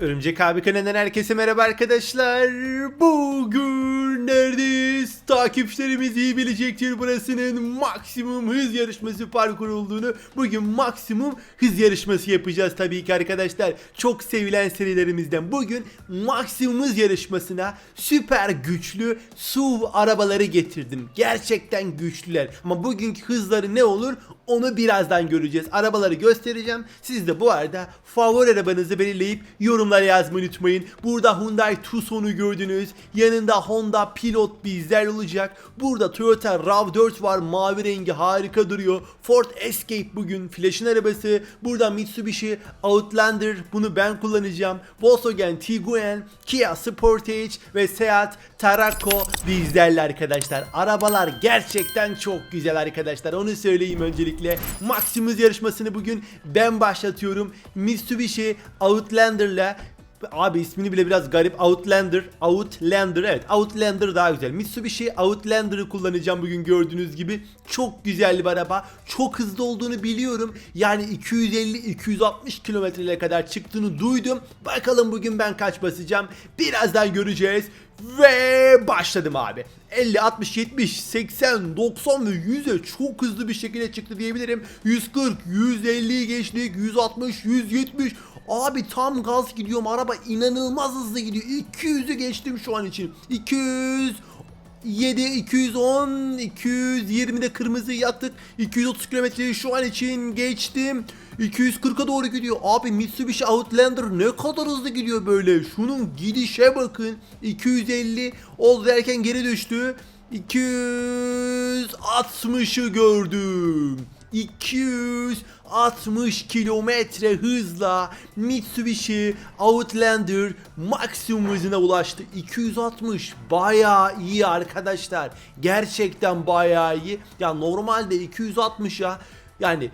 Örümcek abi kanalından herkese merhaba arkadaşlar. Bugün neredeyiz? Takipçilerimiz iyi bilecektir burasının maksimum hız yarışması parkur olduğunu. Bugün maksimum hız yarışması yapacağız tabii ki arkadaşlar. Çok sevilen serilerimizden bugün maksimum hız yarışmasına süper güçlü SUV arabaları getirdim. Gerçekten güçlüler. Ama bugünkü hızları ne olur onu birazdan göreceğiz. Arabaları göstereceğim. Siz de bu arada favori arabanızı belirleyip yorumlara yazmayı unutmayın. Burada Hyundai Tucson'u gördünüz. Yanında Honda Pilot bizler olacak. Burada Toyota RAV4 var. Mavi rengi harika duruyor. Ford Escape bugün Flash'ın arabası. Burada Mitsubishi Outlander bunu ben kullanacağım. Volkswagen Tiguan, Kia Sportage ve Seat Tarako bizlerle arkadaşlar. Arabalar gerçekten çok güzel arkadaşlar. Onu söyleyeyim öncelikle. Maximus yarışmasını bugün ben başlatıyorum. Mitsubishi Outlander'la Abi ismini bile biraz garip. Outlander. Outlander evet. Outlander daha güzel. Mitsubishi Outlander'ı kullanacağım bugün gördüğünüz gibi. Çok güzel bir araba. Çok hızlı olduğunu biliyorum. Yani 250-260 kilometreye kadar çıktığını duydum. Bakalım bugün ben kaç basacağım. Birazdan göreceğiz. Ve başladım abi. 50, 60, 70, 80, 90 ve 100'e çok hızlı bir şekilde çıktı diyebilirim. 140, 150 geçtik, 160, 170. Abi tam gaz gidiyorum. Araba inanılmaz hızlı gidiyor. 200'ü geçtim şu an için. 200 7, 210, 220'de kırmızı yattık. 230 kilometreyi şu an için geçtim. 240'a doğru gidiyor. Abi Mitsubishi Outlander ne kadar hızlı gidiyor böyle. Şunun gidişe bakın. 250 oldu derken geri düştü. 260'ı gördüm. 260 kilometre hızla Mitsubishi Outlander maksimum hızına ulaştı. 260 bayağı iyi arkadaşlar. Gerçekten bayağı iyi. Ya normalde 260'a yani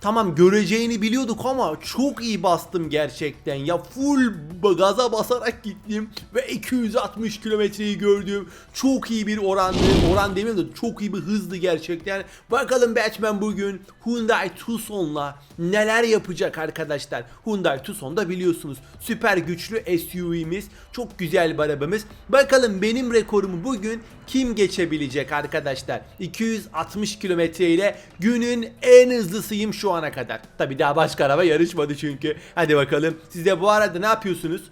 Tamam göreceğini biliyorduk ama çok iyi bastım gerçekten. Ya full gaza basarak gittim ve 260 kilometreyi gördüm. Çok iyi bir orandı. Oran demeyeyim de çok iyi bir hızdı gerçekten. Bakalım Batman bugün Hyundai Tucson'la neler yapacak arkadaşlar. Hyundai Tucson da biliyorsunuz süper güçlü SUV'miz. Çok güzel bir arabamız. Bakalım benim rekorumu bugün kim geçebilecek arkadaşlar? 260 kilometre ile günün en hızlısıyım şu ana kadar. Tabi daha başka araba yarışmadı çünkü. Hadi bakalım. Siz de bu arada ne yapıyorsunuz?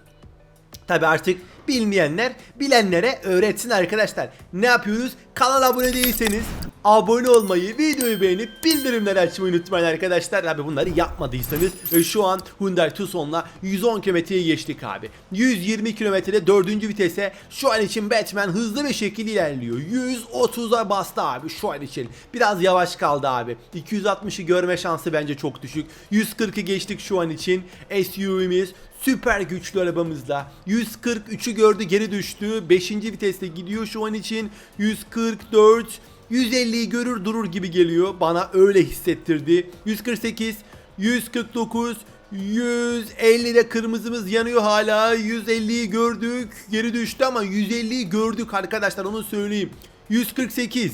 Tabi artık bilmeyenler bilenlere öğretsin arkadaşlar. Ne yapıyoruz? Kanala abone değilseniz abone olmayı, videoyu beğenip bildirimleri açmayı unutmayın arkadaşlar. Abi bunları yapmadıysanız ve şu an Hyundai Tucson'la 110 kilometreyi geçtik abi. 120 kilometrede 4. vitese şu an için Batman hızlı bir şekilde ilerliyor. 130'a bastı abi şu an için. Biraz yavaş kaldı abi. 260'ı görme şansı bence çok düşük. 140'ı geçtik şu an için. SUV'miz süper güçlü arabamızla 143'ü gördü geri düştü. 5. viteste gidiyor şu an için. 144 150'yi görür durur gibi geliyor. Bana öyle hissettirdi. 148 149 150'de kırmızımız yanıyor hala. 150'yi gördük geri düştü ama 150'yi gördük arkadaşlar onu söyleyeyim. 148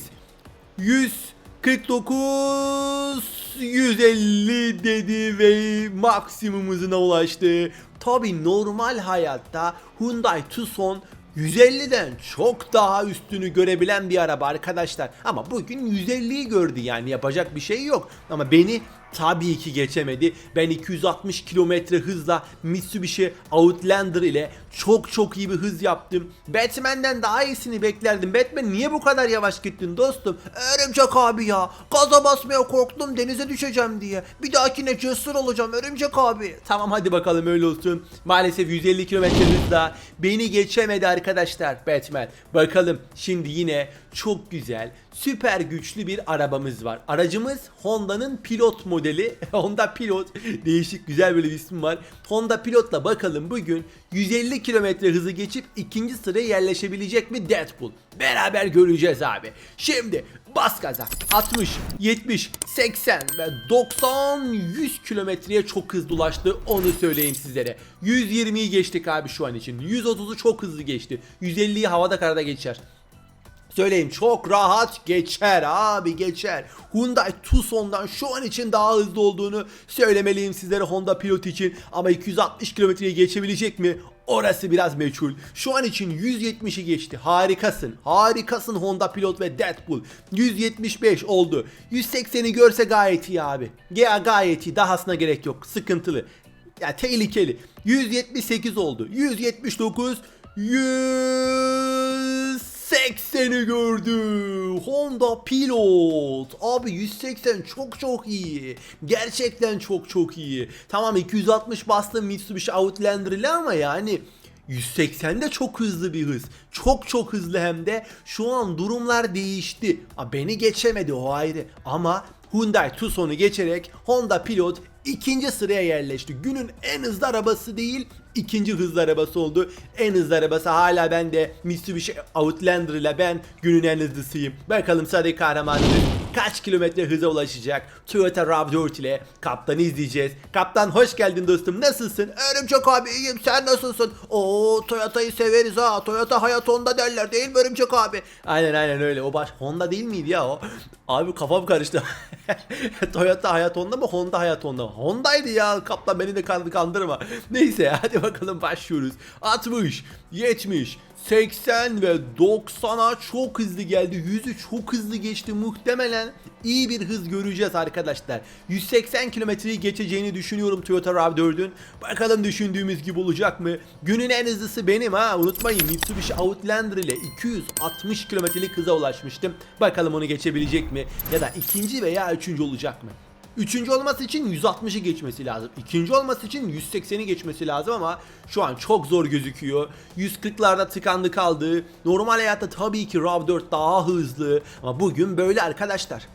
149 150 dedi ve maksimum ulaştı. Tabi normal hayatta Hyundai Tucson 150'den çok daha üstünü görebilen bir araba arkadaşlar. Ama bugün 150'yi gördü yani yapacak bir şey yok. Ama beni tabii ki geçemedi. Ben 260 kilometre hızla Mitsubishi Outlander ile çok çok iyi bir hız yaptım. Batman'den daha iyisini beklerdim. Batman niye bu kadar yavaş gittin dostum? Örümcek abi ya. Gaza basmaya korktum denize düşeceğim diye. Bir dahakine cesur olacağım Örümcek abi. Tamam hadi bakalım öyle olsun. Maalesef 150 kilometre hızla beni geçemedi arkadaşlar Batman. Bakalım şimdi yine çok güzel, süper güçlü bir arabamız var. Aracımız Honda'nın Pilot modeli. Honda Pilot değişik güzel böyle bir isim var. Honda Pilot'la bakalım bugün 150 kilometre hızı geçip ikinci sıraya yerleşebilecek mi Deadpool? Beraber göreceğiz abi. Şimdi bas gaza. 60, 70, 80 ve 90, 100 kilometreye çok hızlı ulaştı onu söyleyeyim sizlere. 120'yi geçtik abi şu an için. 130'u çok hızlı geçti. 150'yi havada karada geçer. Söyleyeyim çok rahat geçer abi geçer. Hyundai Tucson'dan şu an için daha hızlı olduğunu söylemeliyim sizlere Honda Pilot için. Ama 260 kilometreyi geçebilecek mi? Orası biraz meçhul. Şu an için 170'i geçti. Harikasın. Harikasın Honda Pilot ve Deadpool. 175 oldu. 180'i görse gayet iyi abi. Ya gayet iyi. Dahasına gerek yok. Sıkıntılı. Ya tehlikeli. 178 oldu. 179 180'i gördü. Honda Pilot. Abi 180 çok çok iyi. Gerçekten çok çok iyi. Tamam 260 bastı Mitsubishi Outlander ile ama yani 180 de çok hızlı bir hız. Çok çok hızlı hem de. Şu an durumlar değişti. Aa, beni geçemedi o ayrı. Ama Hyundai Tucson'u geçerek Honda Pilot ikinci sıraya yerleşti. Günün en hızlı arabası değil, ikinci hızlı arabası oldu. En hızlı arabası hala bende Mitsubishi Outlander ile ben günün en hızlısıyım. Bakalım Sadık Kahramanımız kaç kilometre hıza ulaşacak? Toyota RAV4 ile kaptanı izleyeceğiz. Kaptan hoş geldin dostum nasılsın? Örümcek abi iyiyim sen nasılsın? Oo Toyota'yı severiz ha. Toyota hayat Honda derler değil mi Örümcek abi? Aynen aynen öyle. O baş Honda değil miydi ya o? Abi kafam karıştı. Toyota hayat Honda mı Honda hayat Honda mı? Honda'ydı ya kaptan beni de kandı kandırma. Neyse hadi bakalım başlıyoruz. 60, 70, 80 ve 90'a çok hızlı geldi. 100'ü çok hızlı geçti. Muhtemelen iyi bir hız göreceğiz arkadaşlar. 180 kilometreyi geçeceğini düşünüyorum Toyota RAV4'ün. Bakalım düşündüğümüz gibi olacak mı? Günün en hızlısı benim ha. Unutmayın Mitsubishi Outlander ile 260 kilometrelik hıza ulaşmıştım. Bakalım onu geçebilecek mi? Ya da ikinci veya üçüncü olacak mı? Üçüncü olması için 160'ı geçmesi lazım. İkinci olması için 180'i geçmesi lazım ama şu an çok zor gözüküyor. 140'larda tıkandı kaldı. Normal hayatta tabii ki RAV4 daha hızlı ama bugün böyle arkadaşlar.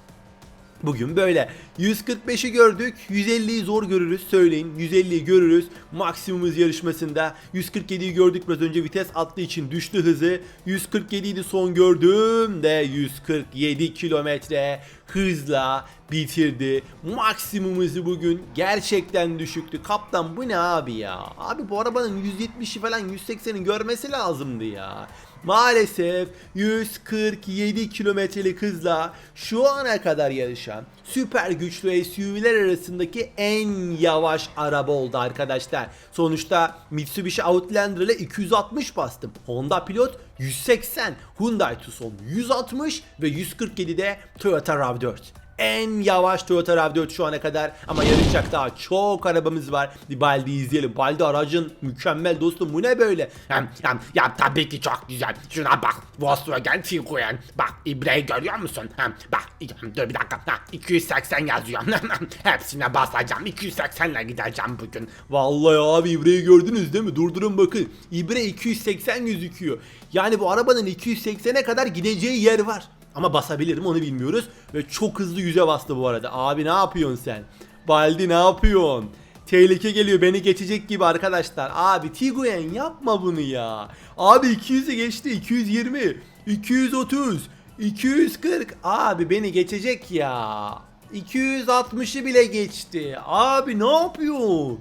Bugün böyle. 145'i gördük. 150'yi zor görürüz söyleyin. 150'yi görürüz. Maksimumuz yarışmasında. 147'yi gördük biraz önce vites attığı için düştü hızı. 147'ydi son gördüm de 147 kilometre hızla bitirdi. Maksimumuzu bugün gerçekten düşüktü. Kaptan bu ne abi ya? Abi bu arabanın 170'i falan 180'i görmesi lazımdı ya. Maalesef 147 kilometrelik hızla şu ana kadar yarışan süper güçlü SUV'ler arasındaki en yavaş araba oldu arkadaşlar. Sonuçta Mitsubishi Outlander ile 260 bastım. Honda Pilot 180, Hyundai Tucson 160 ve 147'de Toyota RAV4 en yavaş Toyota RAV4 şu ana kadar ama yarışacak daha çok arabamız var. Bir Baldi izleyelim. Baldi aracın mükemmel dostum. Bu ne böyle? Hem, hem, ya tabii ki çok güzel. Şuna bak. Volkswagen Tiguan. Bak ibreyi görüyor musun? Hem, bak dur bir dakika. Ha, 280 yazıyor. Hepsine basacağım. 280 ile gideceğim bugün. Vallahi abi İbre'yi gördünüz değil mi? Durdurun bakın. İbre 280 gözüküyor. Yani bu arabanın 280'e kadar gideceği yer var. Ama basabilirim onu bilmiyoruz. Ve çok hızlı yüze bastı bu arada. Abi ne yapıyorsun sen? Baldi ne yapıyorsun? Tehlike geliyor beni geçecek gibi arkadaşlar. Abi Tiguan yapma bunu ya. Abi 200'e geçti 220 230 240 abi beni geçecek ya. 260'ı bile geçti. Abi ne yapıyorsun?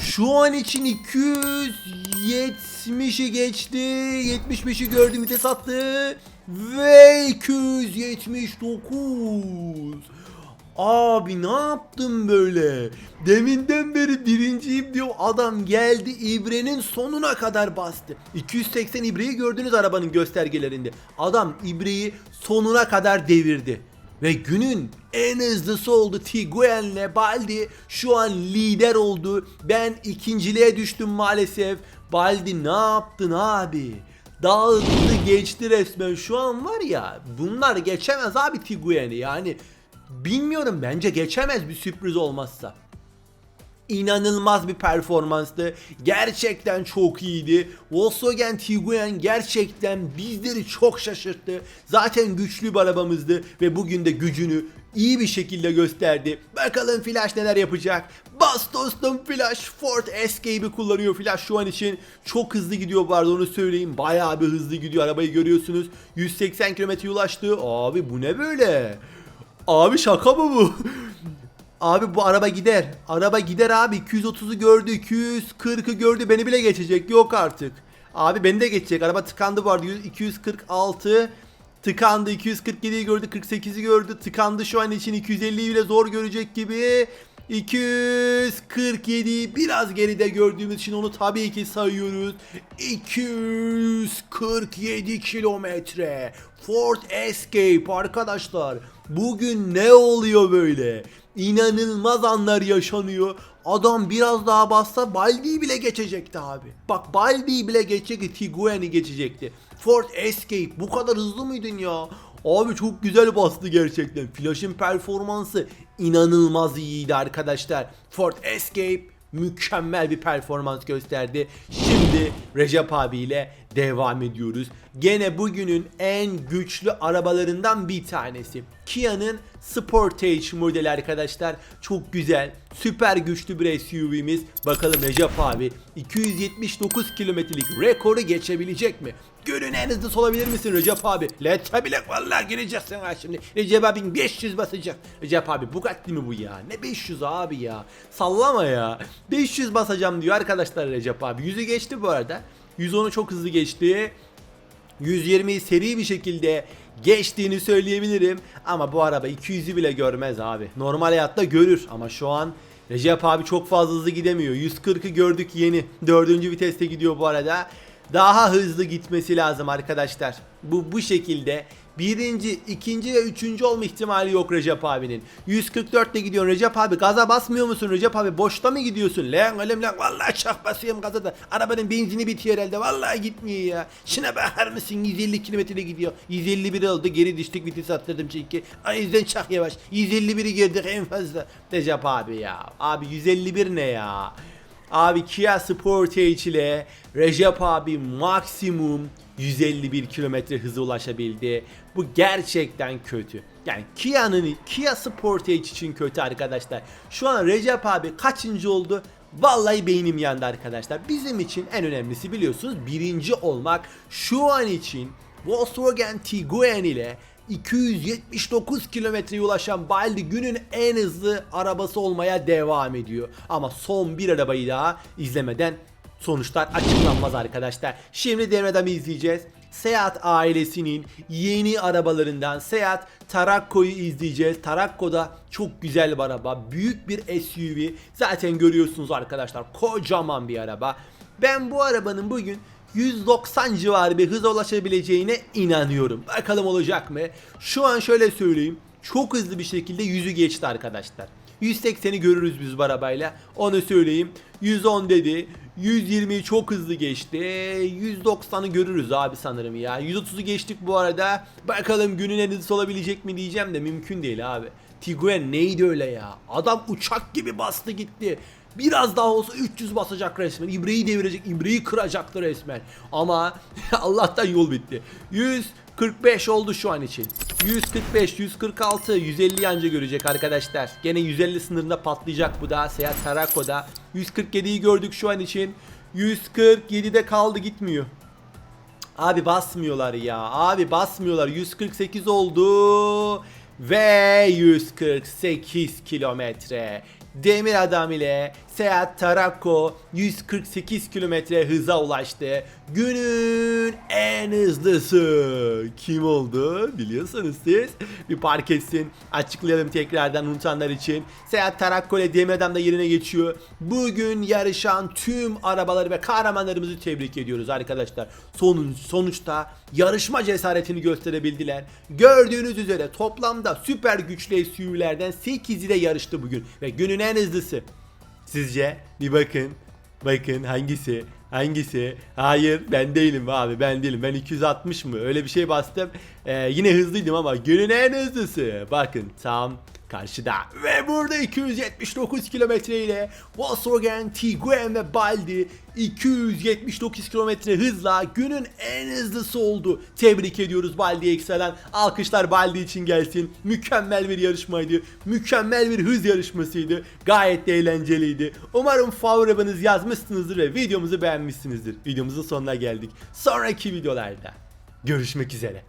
Şu an için 270'i geçti. 75'i gördüm vites attı. Ve 279. Abi ne yaptım böyle? Deminden beri birinciyim diyor adam geldi İbre'nin sonuna kadar bastı. 280 İbre'yi gördünüz arabanın göstergelerinde. Adam İbre'yi sonuna kadar devirdi. Ve günün en hızlısı oldu Tiguan'le Baldi şu an lider oldu. Ben ikinciliğe düştüm maalesef. Baldi ne yaptın abi? Daha hızlı geçti resmen şu an var ya bunlar geçemez abi Tiguan'i yani bilmiyorum bence geçemez bir sürpriz olmazsa. İnanılmaz bir performanstı. Gerçekten çok iyiydi. Volkswagen Tiguan gerçekten bizleri çok şaşırttı. Zaten güçlü bir arabamızdı ve bugün de gücünü iyi bir şekilde gösterdi. Bakalım Flash neler yapacak. Bas dostum Flash Ford Escape'i kullanıyor Flash şu an için. Çok hızlı gidiyor bu onu söyleyeyim. Bayağı bir hızlı gidiyor arabayı görüyorsunuz. 180 km ulaştı. Abi bu ne böyle? Abi şaka mı bu? Abi bu araba gider. Araba gider abi. 230'u gördü. 240'ı gördü. Beni bile geçecek. Yok artık. Abi beni de geçecek. Araba tıkandı bu arada. 100 246 Tıkandı 247'yi gördü 48'i gördü. Tıkandı şu an için 250'yi bile zor görecek gibi. 247 biraz geride gördüğümüz için onu tabii ki sayıyoruz. 247 kilometre. Ford Escape arkadaşlar. Bugün ne oluyor böyle? İnanılmaz anlar yaşanıyor. Adam biraz daha bassa Baldi'yi bile geçecekti abi. Bak Baldi'yi bile geçecekti. Tiguan'i geçecekti. Ford Escape bu kadar hızlı mıydın ya? Abi çok güzel bastı gerçekten. Flash'ın performansı inanılmaz iyiydi arkadaşlar. Ford Escape mükemmel bir performans gösterdi. Şimdi Recep abiyle devam ediyoruz. Gene bugünün en güçlü arabalarından bir tanesi. Kia'nın Sportage modeli arkadaşlar. Çok güzel, süper güçlü bir SUV'miz. Bakalım Recep abi 279 kilometrelik rekoru geçebilecek mi? Günün en hızlısı olabilir misin Recep abi? Lete bile vallahi gireceksin ha şimdi. Recep abin 500 basacak. Recep abi Bugatti mi bu ya? Ne 500 abi ya? Sallama ya. 500 basacağım diyor arkadaşlar Recep abi. 100'ü geçti bu arada. 110'u çok hızlı geçti. 120'yi seri bir şekilde geçtiğini söyleyebilirim. Ama bu araba 200'ü bile görmez abi. Normal hayatta görür ama şu an Recep abi çok fazla hızlı gidemiyor. 140'ı gördük yeni. Dördüncü viteste gidiyor bu arada. Daha hızlı gitmesi lazım arkadaşlar. Bu bu şekilde birinci, ikinci ve üçüncü olma ihtimali yok Recep abinin. 144 ile gidiyorsun Recep abi. Gaza basmıyor musun Recep abi? Boşta mı gidiyorsun? Lan oğlum lan vallahi çok basıyorum gaza da. Arabanın benzini bitiyor herhalde. Vallahi gitmiyor ya. Şuna bakar mısın? 150 kilometre gidiyor. 151 oldu. Geri düştük vites attırdım çünkü. O yüzden çok yavaş. 151'i girdik en fazla. Recep abi ya. Abi 151 ne ya? Abi Kia Sportage ile Recep abi maksimum 151 kilometre hıza ulaşabildi. Bu gerçekten kötü. Yani Kia'nın Kia Sportage için kötü arkadaşlar. Şu an Recep abi kaçıncı oldu? Vallahi beynim yandı arkadaşlar. Bizim için en önemlisi biliyorsunuz birinci olmak. Şu an için Volkswagen Tiguan ile 279 kilometreye ulaşan Baldi günün en hızlı arabası olmaya devam ediyor. Ama son bir arabayı daha izlemeden sonuçlar açıklanmaz arkadaşlar. Şimdi devreden izleyeceğiz. Seat ailesinin yeni arabalarından Seat Tarokko'yu izleyeceğiz. Tarokko da çok güzel bir araba. Büyük bir SUV. Zaten görüyorsunuz arkadaşlar. Kocaman bir araba. Ben bu arabanın bugün 190 civarı bir hıza ulaşabileceğine inanıyorum. Bakalım olacak mı? Şu an şöyle söyleyeyim. Çok hızlı bir şekilde yüzü geçti arkadaşlar. 180'i görürüz biz bu arabayla. Onu söyleyeyim. 110 dedi. 120'yi çok hızlı geçti. 190'ı görürüz abi sanırım ya. 130'u geçtik bu arada. Bakalım günün en hızlısı olabilecek mi diyeceğim de mümkün değil abi. Tiguan neydi öyle ya? Adam uçak gibi bastı gitti. Biraz daha olsa 300 basacak resmen. İbreyi devirecek, İbreyi kıracaktı resmen. Ama Allah'tan yol bitti. 145 oldu şu an için. 145, 146, 150 anca görecek arkadaşlar. Gene 150 sınırında patlayacak bu da. Seat Tarako'da. 147'yi gördük şu an için. 147'de kaldı gitmiyor. Abi basmıyorlar ya. Abi basmıyorlar. 148 oldu. Ve 148 kilometre. Demir Adam ile Seat Tarako 148 kilometre hıza ulaştı. Günün en hızlısı kim oldu biliyorsunuz siz. Bir park etsin açıklayalım tekrardan unutanlar için. Seat Tarako ile Adam da yerine geçiyor. Bugün yarışan tüm arabaları ve kahramanlarımızı tebrik ediyoruz arkadaşlar. Sonun, sonuçta yarışma cesaretini gösterebildiler. Gördüğünüz üzere toplamda süper güçlü SUV'lerden 8'i de yarıştı bugün. Ve günün en hızlısı. Sizce? Bir bakın. Bakın hangisi? Hangisi? Hayır ben değilim abi ben değilim. Ben 260 mı? Öyle bir şey bastım. Ee, yine hızlıydım ama günün en hızlısı. Bakın tam karşıda. Ve burada 279 kilometre ile Volkswagen Tiguan ve Baldi 279 kilometre hızla günün en hızlısı oldu. Tebrik ediyoruz Baldi ekstradan. Alkışlar Baldi için gelsin. Mükemmel bir yarışmaydı. Mükemmel bir hız yarışmasıydı. Gayet de eğlenceliydi. Umarım favorileriniz yazmışsınızdır ve videomuzu beğenmişsinizdir. Videomuzun sonuna geldik. Sonraki videolarda görüşmek üzere.